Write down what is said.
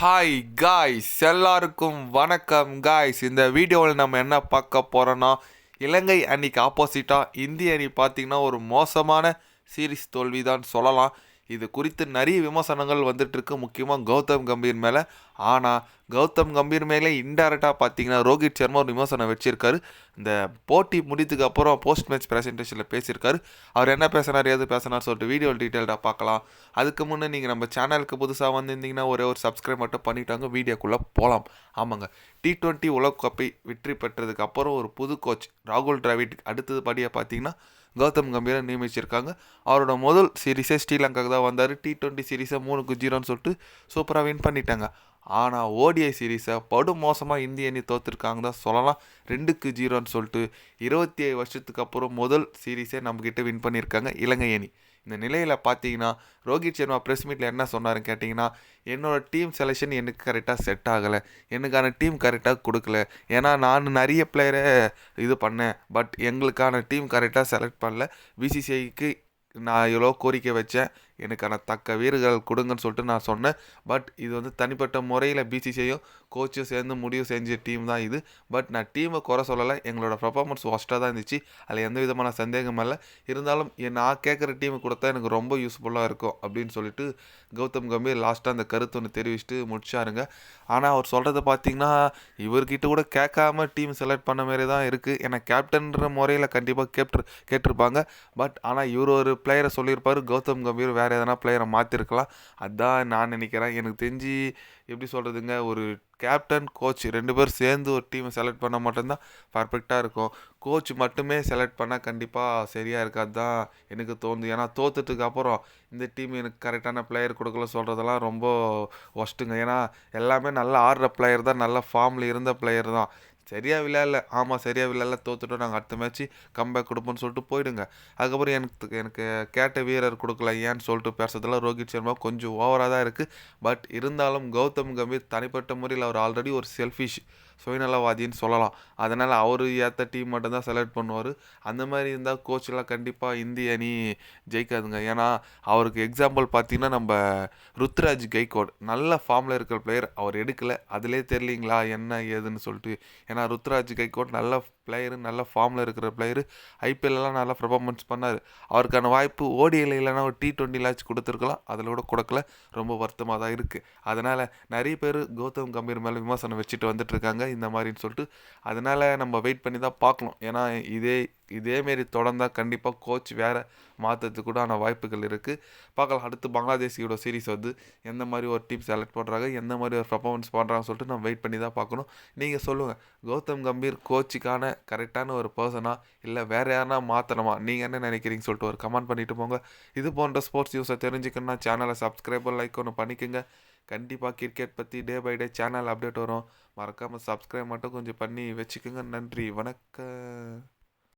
Hi guys எல்லாருக்கும் வணக்கம் guys இந்த வீடியோவில் நம்ம என்ன பார்க்க போகிறோன்னா இலங்கை அணிக்கு ஆப்போசிட்டாக இந்திய அணி பார்த்திங்கன்னா ஒரு மோசமான சீரிஸ் தோல்வி தான் சொல்லலாம். இது குறித்து நிறைய விமர்சனங்கள் வந்துட்டு இருக்கு முக்கியமாக கௌதம் கம்பீர் மேலே. ஆனால் கௌதம் கம்பீர் மேலே இன்டெரக்டாக பார்த்தீங்கன்னா ரோஹித் சர்மா ஒரு விமர்சனம் வச்சிருக்காரு. இந்த போட்டி முடித்ததுக்கு அப்புறம் போஸ்ட் மேட்ச் ப்ரெசன்டேஷனில் பேசியிருக்காரு அவர் என்ன பேசினார் எது பேசினார் சொல்லிட்டு வீடியோ டீட்டெயில்டாக பார்க்கலாம் அதுக்கு முன்னே நீங்கள் நம்ம சேனலுக்கு புதுசாக வந்திருந்தீங்கன்னா ஒரே ஒரு சப்ஸ்கிரைப் மட்டும் பண்ணிட்டாங்க. வீடியோக்குள்ளே போகலாம் ஆமாங்க. டி டுவெண்ட்டி உலகக்கோப்பை வெற்றி பெற்றதுக்கு அப்புறம் ஒரு புது கோச் ராகுல் டிராவிட் அடுத்தது படியாக பார்த்தீங்கன்னா கௌதம் கம்பீரை நியமிச்சிருக்காங்க. அவரோட முதல் சீரீஸே ஸ்ரீலங்காவுக்கு தான் வந்தார். டி டுவெண்ட்டி சீரீஸை மூணுக்கு ஜீரோன்னு சொல்லிட்டு சூப்பராக வின் பண்ணிட்டாங்க. ஆனால் ஓடிஐ சீரீஸை படு மோசமாக இந்திய அணி தோற்றுருக்காங்க தான் சொல்லலாம். ரெண்டுக்கு ஜீரோன்னு சொல்லிட்டு இருபத்தி ஏழு வருஷத்துக்கு அப்புறம் முதல் சீரீஸே நம்மக்கிட்ட வின் பண்ணியிருக்காங்க இலங்கை அணி. இந்த நிலையில் பார்த்தீங்கன்னா ரோஹித் சர்மா ப்ரெஸ் மீட்டில் என்ன சொன்னாருன்னு கேட்டிங்கன்னா என்னோடய டீம் செலெக்ஷன் எனக்கு கரெக்டாக செட் ஆகலை. எனக்கான டீம் கரெக்டாக கொடுக்கல. ஏன்னா நான் நிறைய பிளேயரை இது பண்ணேன். பட் எங்களுக்கான டீம் கரெக்டாக செலக்ட் பண்ணல. பிசிசிஐக்கு நான் எவ்வளோ கோரிக்கை வச்சேன். எனக்கான தக்க வீரர்கள் கொடுங்கன்னு சொல்லிட்டு நான் சொன்னேன். பட் இது வந்து தனிப்பட்ட முறையில் பிசிசிஐயும் கோச்சும் சேர்ந்து முடிவு செஞ்ச டீம் தான் இது. பட் நான் டீமை குறை சொல்லலை. எங்களோட பர்ஃபார்மன்ஸ் ஒஸ்ட்டாக தான் இருந்துச்சு. அதில் எந்த விதமான சந்தேகம் இல்லை. இருந்தாலும் நான் கேட்குற டீம் கொடுத்தா எனக்கு ரொம்ப யூஸ்ஃபுல்லாக இருக்கும் அப்படின்னு சொல்லிட்டு கௌதம் கம்பீர் லாஸ்ட்டாக அந்த கருத்து ஒன்று தெரிவிச்சுட்டு முடிச்சாருங்க. ஆனால் அவர் சொல்கிறத பார்த்தீங்கன்னா இவர்கிட்ட கூட கேட்காம டீம் செலக்ட் பண்ண மாரி தான் இருக்குது ஏன்னா கேப்டன்ற முறையில் கண்டிப்பாக கேப்டர் கேட்டிருப்பாங்க. பட் ஆனால் இவர் ஒரு பிளேயரை சொல்லியிருப்பார். கௌதம் கம்பீர் வேறு எதனா பிளேயரை மாற்றிருக்கலாம் அதுதான் நான் நினைக்கிறேன். எனக்கு தெரிஞ்சு எப்படி சொல்கிறதுங்க ஒரு கேப்டன் கோச் ரெண்டு பேரும் சேர்ந்து ஒரு டீமை செலக்ட் பண்ணால் மட்டும்தான் பர்ஃபெக்டாக இருக்கும். கோச் மட்டுமே செலக்ட் பண்ணால் கண்டிப்பாக சரியாக இருக்காது தான் எனக்கு தோணுது. ஏன்னா தோத்துட்டுக்கு அப்புறம் இந்த டீம் எனக்கு கரெக்டான பிளேயர் கொடுக்கல சொல்கிறதெல்லாம் ரொம்ப ஒஸ்ட்டுங்க ஏன்னா எல்லாமே நல்லா ஆடுற பிளேயர் தான் நல்ல ஃபார்மில் இருந்த பிளேயர் தான். சரியாக விளையாடல. ஆமாம் சரியாக விளையாடல. தோத்துட்டோம். நாங்கள் அடுத்த மேட்ச்சு கம்பேக் கொடுப்போம்னு சொல்லிட்டு போயிடுங்க. அதுக்கப்புறம் எனக்கு எனக்கு கேட்ட வீரர் கொடுக்கல ஏன்னு சொல்லிட்டு பேசுறதெல்லாம் ரோஹித் சர்மா கொஞ்சம் ஓவராக தான் இருக்குது பட் இருந்தாலும் கௌதம் கம்பீர் தனிப்பட்ட முறையில் அவர் ஆல்ரெடி ஒரு செல்ஃபிஷ் சுயநலவாதின்னு சொல்லலாம். அதனால் அவர் ஏற்ற டீம் மட்டும்தான் செலக்ட் பண்ணுவார். அந்த மாதிரி இருந்தால் கோச்செலாம் கண்டிப்பாக இந்திய அணி ஜெயிக்காதுங்க. ஏன்னா அவருக்கு எக்ஸாம்பிள் பார்த்தீங்கன்னா நம்ம ருத்ராஜ் கைகோட் நல்ல ஃபார்மில் இருக்கிற பிளேயர் அவர் எடுக்கலை. அதிலே தெரியலிங்களா? என்ன ஏதுன்னு சொல்லிட்டு. ஏன்னா ருத்ராஜ் கைகோட் நல்ல பிளேயரு நல்ல ஃபார்மில் இருக்கிற பிளேயரு ஐபிஎல்லாம் நல்லா பர்ஃபார்மன்ஸ் பண்ணார். அவருக்கான வாய்ப்பு ஓடியில் இல்லைன்னா ஒரு டி டுவெண்ட்டிலாச்சும் கொடுத்துருக்கலாம். அதில் கூட கொடுக்கல. ரொம்ப வருத்தமாக தான் இருக்குது அதனால் நிறைய பேர் கௌதம் கம்பீர் மேலே விமர்சனம் வச்சுட்டு வந்துட்டுருக்காங்க இந்த மாதிரின்னு சொல்லிட்டு. அதனால் நம்ம வெயிட் பண்ணி தான் பார்க்கணும். ஏன்னா இதே இதேமாரி தொடர்ந்தால் கண்டிப்பாக கோச் வேறு மாற்றுறதுக்கு கூட ஆனால் வாய்ப்புகள் இருக்குது பார்க்கலாம் அடுத்து பங்களாதேஷியோட சீரிஸ் வந்து எந்த மாதிரி ஒரு டீம் செலக்ட் பண்ணுறாங்க எந்த மாதிரி ஒரு பர்ஃபார்மன்ஸ் பண்ணுறாங்கன்னு சொல்லிட்டு நம்ம வெயிட் பண்ணி தான் பார்க்கணும். நீங்கள் சொல்லுங்கள் கௌதம் கம்பீர் கோச்சுக்கான கரெக்டான ஒரு பர்சனாக இல்லை வேறு யாருனா மாற்றணுமா நீங்கள் என்ன நினைக்கிறீங்க சொல்லிட்டு ஒரு கமெண்ட் பண்ணிட்டு போங்க. இது போன்ற ஸ்போர்ட்ஸ் நியூஸை தெரிஞ்சுக்கணும்னா சேனலை சப்ஸ்கிரைபர் லைக் ஒன்று பண்ணிக்கோங்க. கண்டிப்பாக கிரிக்கெட் பற்றி day by day channel update வரும். மறக்காமல் சப்ஸ்கிரைப் மட்டும் கொஞ்சம் பண்ணி வச்சுக்கோங்க. நன்றி வணக்கம்.